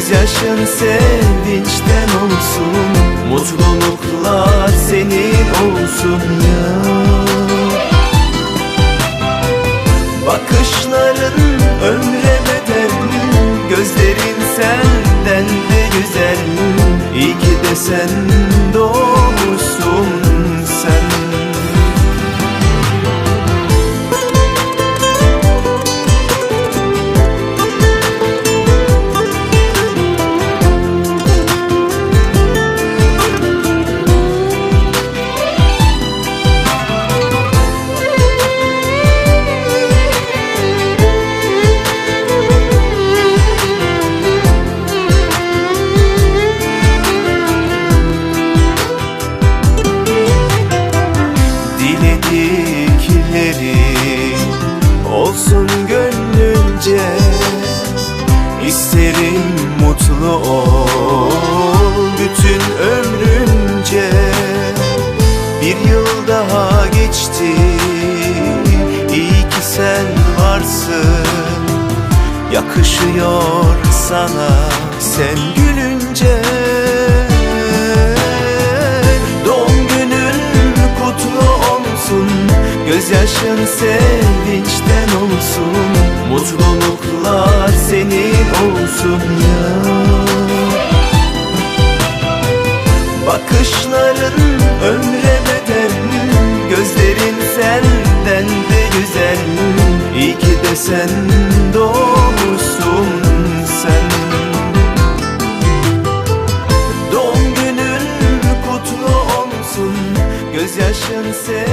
Gözyaşın sevinçten olsun. Mutluluklar senin olsun ya. Bakışların ömre bedel Gözlerin senden de güzel İyi ki de sen doğmuşsun Diledikleri olsun gönlünce İsterim mutlu ol. Bütün ömrünce Bir yıl daha geçti. İyi ki sen varsın. Yakışıyor sana. Sen gülünce olsun Gözyaşın sevinçten olsun Mutluluklar senin olsun ya. Bakışların ömre bedel Gözlerin senden de güzel. İyi ki de sen doğmuşsun sen. Doğum günün kutlu olsun Gözyaşın sevinçten